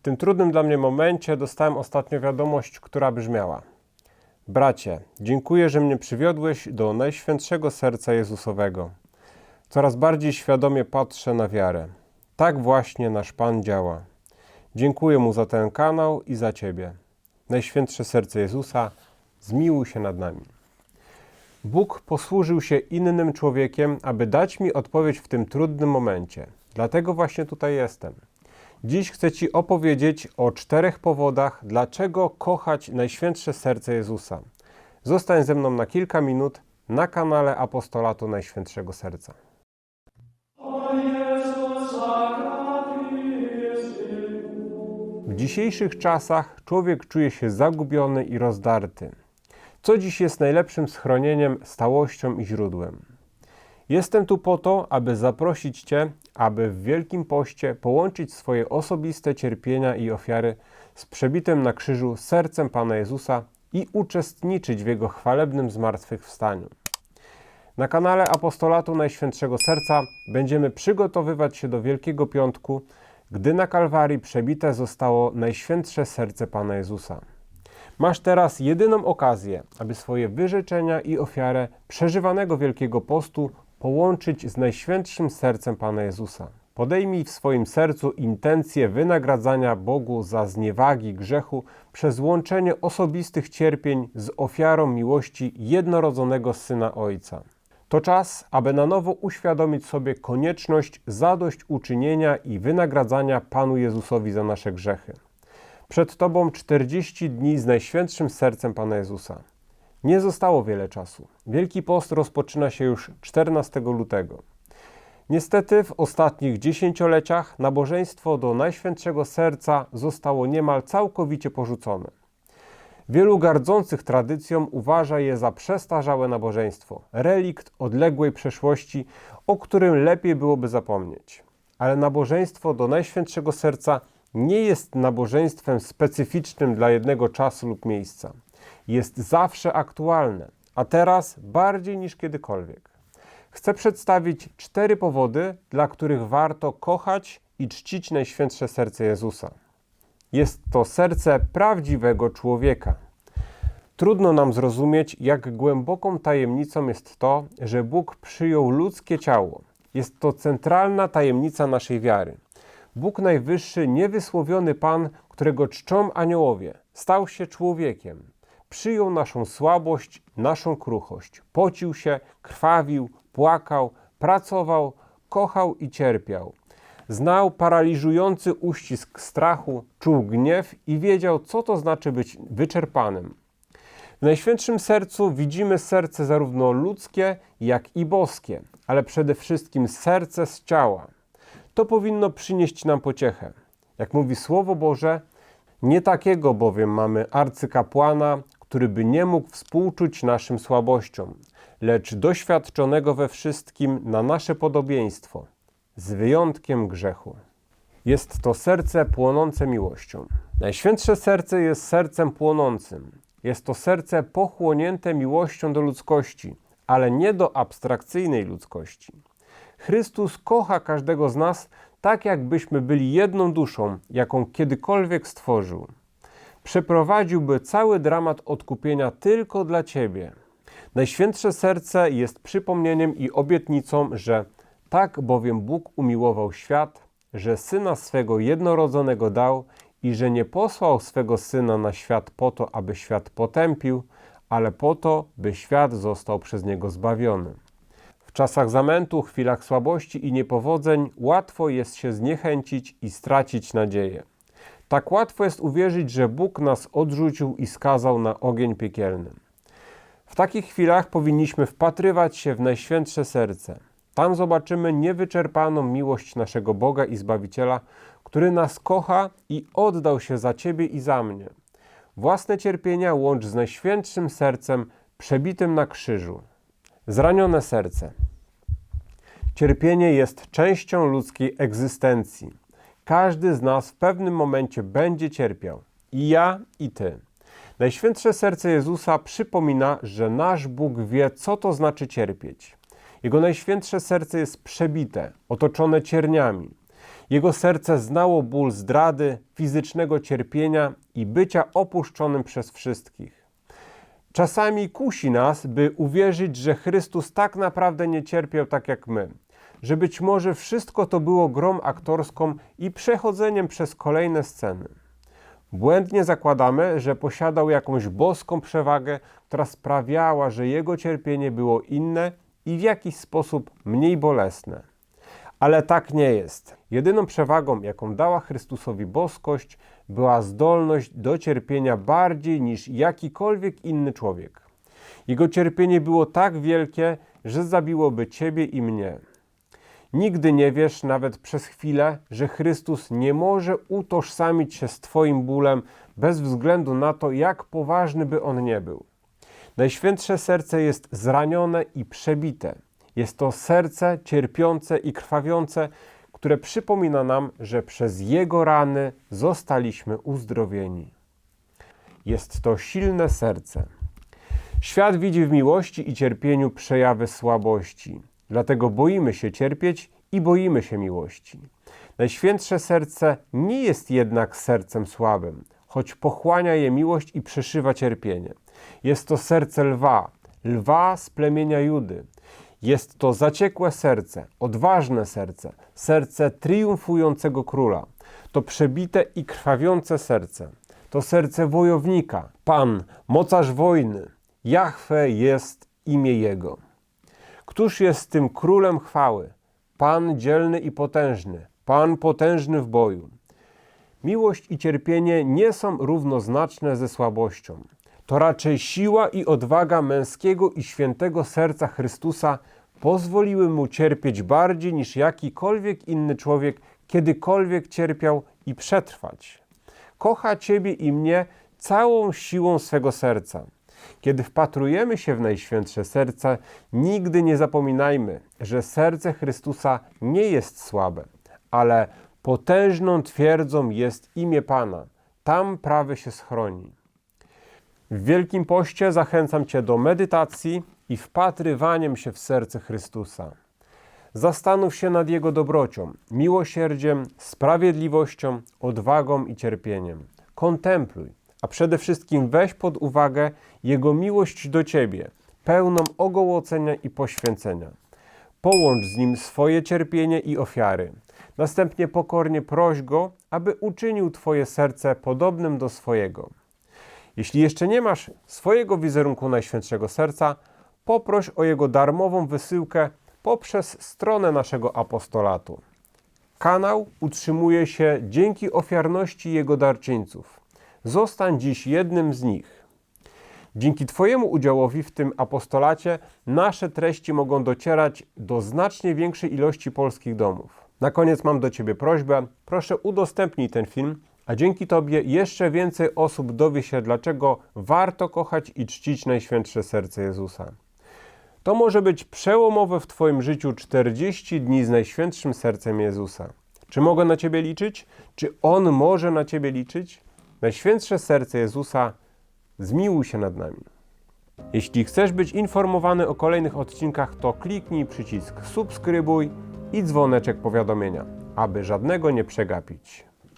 W tym trudnym dla mnie momencie dostałem ostatnio wiadomość, która brzmiała: Bracie, dziękuję, że mnie przywiodłeś do Najświętszego Serca Jezusowego. Coraz bardziej świadomie patrzę na wiarę. Tak właśnie nasz Pan działa. Dziękuję Mu za ten kanał i za Ciebie. Najświętsze Serce Jezusa, zmiłuj się nad nami. Bóg posłużył się innym człowiekiem, aby dać mi odpowiedź w tym trudnym momencie. Dlatego właśnie tutaj jestem. Dziś chcę Ci opowiedzieć o czterech powodach, dlaczego kochać Najświętsze Serce Jezusa. Zostań ze mną na kilka minut na kanale Apostolatu Najświętszego Serca. W dzisiejszych czasach człowiek czuje się zagubiony i rozdarty. Co dziś jest najlepszym schronieniem, stałością i źródłem? Jestem tu po to, aby zaprosić Cię, aby w Wielkim Poście połączyć swoje osobiste cierpienia i ofiary z przebitym na krzyżu sercem Pana Jezusa i uczestniczyć w Jego chwalebnym zmartwychwstaniu. Na kanale Apostolatu Najświętszego Serca będziemy przygotowywać się do Wielkiego Piątku, gdy na Kalwarii przebite zostało Najświętsze Serce Pana Jezusa. Masz teraz jedyną okazję, aby swoje wyrzeczenia i ofiarę przeżywanego Wielkiego Postu połączyć z Najświętszym Sercem Pana Jezusa. Podejmij w swoim sercu intencję wynagradzania Bogu za zniewagi grzechu przez łączenie osobistych cierpień z ofiarą miłości jednorodzonego Syna Ojca. To czas, aby na nowo uświadomić sobie konieczność zadośćuczynienia i wynagradzania Panu Jezusowi za nasze grzechy. Przed Tobą 40 dni z Najświętszym Sercem Pana Jezusa. Nie zostało wiele czasu. Wielki Post rozpoczyna się już 14 lutego. Niestety w ostatnich dziesięcioleciach nabożeństwo do Najświętszego Serca zostało niemal całkowicie porzucone. Wielu gardzących tradycją uważa je za przestarzałe nabożeństwo, relikt odległej przeszłości, o którym lepiej byłoby zapomnieć. Ale nabożeństwo do Najświętszego Serca nie jest nabożeństwem specyficznym dla jednego czasu lub miejsca. Jest zawsze aktualne, a teraz bardziej niż kiedykolwiek. Chcę przedstawić cztery powody, dla których warto kochać i czcić Najświętsze Serce Jezusa. Jest to serce prawdziwego człowieka. Trudno nam zrozumieć, jak głęboką tajemnicą jest to, że Bóg przyjął ludzkie ciało. Jest to centralna tajemnica naszej wiary. Bóg Najwyższy, niewysłowiony Pan, którego czczą aniołowie, stał się człowiekiem. Przyjął naszą słabość, naszą kruchość. Pocił się, krwawił, płakał, pracował, kochał i cierpiał. Znał paraliżujący uścisk strachu, czuł gniew i wiedział, co to znaczy być wyczerpanym. W Najświętszym Sercu widzimy serce zarówno ludzkie, jak i boskie, ale przede wszystkim serce z ciała. To powinno przynieść nam pociechę. Jak mówi Słowo Boże, nie takiego bowiem mamy arcykapłana, który by nie mógł współczuć naszym słabościom, lecz doświadczonego we wszystkim na nasze podobieństwo, z wyjątkiem grzechu. Jest to serce płonące miłością. Najświętsze serce jest sercem płonącym. Jest to serce pochłonięte miłością do ludzkości, ale nie do abstrakcyjnej ludzkości. Chrystus kocha każdego z nas tak, jakbyśmy byli jedną duszą, jaką kiedykolwiek stworzył. Przeprowadziłby cały dramat odkupienia tylko dla Ciebie. Najświętsze serce jest przypomnieniem i obietnicą, że tak bowiem Bóg umiłował świat, że syna swego jednorodzonego dał i że nie posłał swego syna na świat po to, aby świat potępił, ale po to, by świat został przez niego zbawiony. W czasach zamętu, chwilach słabości i niepowodzeń łatwo jest się zniechęcić i stracić nadzieję. Tak łatwo jest uwierzyć, że Bóg nas odrzucił i skazał na ogień piekielny. W takich chwilach powinniśmy wpatrywać się w Najświętsze Serce. Tam zobaczymy niewyczerpaną miłość naszego Boga i Zbawiciela, który nas kocha i oddał się za Ciebie i za mnie. Własne cierpienia łącz z Najświętszym Sercem przebitym na krzyżu. Zranione serce. Cierpienie jest częścią ludzkiej egzystencji. Każdy z nas w pewnym momencie będzie cierpiał. I ja, i ty. Najświętsze serce Jezusa przypomina, że nasz Bóg wie, co to znaczy cierpieć. Jego najświętsze serce jest przebite, otoczone cierniami. Jego serce znało ból zdrady, fizycznego cierpienia i bycia opuszczonym przez wszystkich. Czasami kusi nas, by uwierzyć, że Chrystus tak naprawdę nie cierpiał tak jak my, że być może wszystko to było grą aktorską i przechodzeniem przez kolejne sceny. Błędnie zakładamy, że posiadał jakąś boską przewagę, która sprawiała, że jego cierpienie było inne i w jakiś sposób mniej bolesne. Ale tak nie jest. Jedyną przewagą, jaką dała Chrystusowi boskość, była zdolność do cierpienia bardziej niż jakikolwiek inny człowiek. Jego cierpienie było tak wielkie, że zabiłoby ciebie i mnie. Nigdy nie wiesz, nawet przez chwilę, że Chrystus nie może utożsamić się z Twoim bólem bez względu na to, jak poważny by on nie był. Najświętsze serce jest zranione i przebite. Jest to serce cierpiące i krwawiące, które przypomina nam, że przez Jego rany zostaliśmy uzdrowieni. Jest to silne serce. Świat widzi w miłości i cierpieniu przejawy słabości. Dlatego boimy się cierpieć i boimy się miłości. Najświętsze serce nie jest jednak sercem słabym, choć pochłania je miłość i przeszywa cierpienie. Jest to serce lwa, lwa z plemienia Judy. Jest to zaciekłe serce, odważne serce, serce triumfującego króla. To przebite i krwawiące serce. To serce wojownika, Pan, mocarz wojny. Jahwe jest imię Jego. Któż jest tym królem chwały? Pan dzielny i potężny, Pan potężny w boju. Miłość i cierpienie nie są równoznaczne ze słabością. To raczej siła i odwaga męskiego i świętego serca Chrystusa pozwoliły mu cierpieć bardziej niż jakikolwiek inny człowiek kiedykolwiek cierpiał i przetrwać. Kocha Ciebie i mnie całą siłą swego serca. Kiedy wpatrujemy się w Najświętsze Serce, nigdy nie zapominajmy, że serce Chrystusa nie jest słabe, ale potężną twierdzą jest imię Pana. Tam prawy się schroni. W Wielkim Poście zachęcam Cię do medytacji i wpatrywaniem się w serce Chrystusa. Zastanów się nad Jego dobrocią, miłosierdziem, sprawiedliwością, odwagą i cierpieniem. Kontempluj, a przede wszystkim weź pod uwagę Jego miłość do Ciebie, pełną ogołocenia i poświęcenia. Połącz z Nim swoje cierpienie i ofiary. Następnie pokornie proś Go, aby uczynił Twoje serce podobnym do swojego. Jeśli jeszcze nie masz swojego wizerunku Najświętszego Serca, poproś o jego darmową wysyłkę poprzez stronę naszego apostolatu. Kanał utrzymuje się dzięki ofiarności jego darczyńców. Zostań dziś jednym z nich. Dzięki Twojemu udziałowi w tym apostolacie nasze treści mogą docierać do znacznie większej ilości polskich domów. Na koniec mam do Ciebie prośbę. Proszę udostępnij ten film, a dzięki Tobie jeszcze więcej osób dowie się, dlaczego warto kochać i czcić Najświętsze Serce Jezusa. To może być przełomowe w Twoim życiu 40 dni z Najświętszym Sercem Jezusa. Czy mogę na Ciebie liczyć? Czy On może na Ciebie liczyć? Najświętsze Serce Jezusa, zmiłuj się nad nami. Jeśli chcesz być informowany o kolejnych odcinkach, to kliknij przycisk subskrybuj i dzwoneczek powiadomienia, aby żadnego nie przegapić.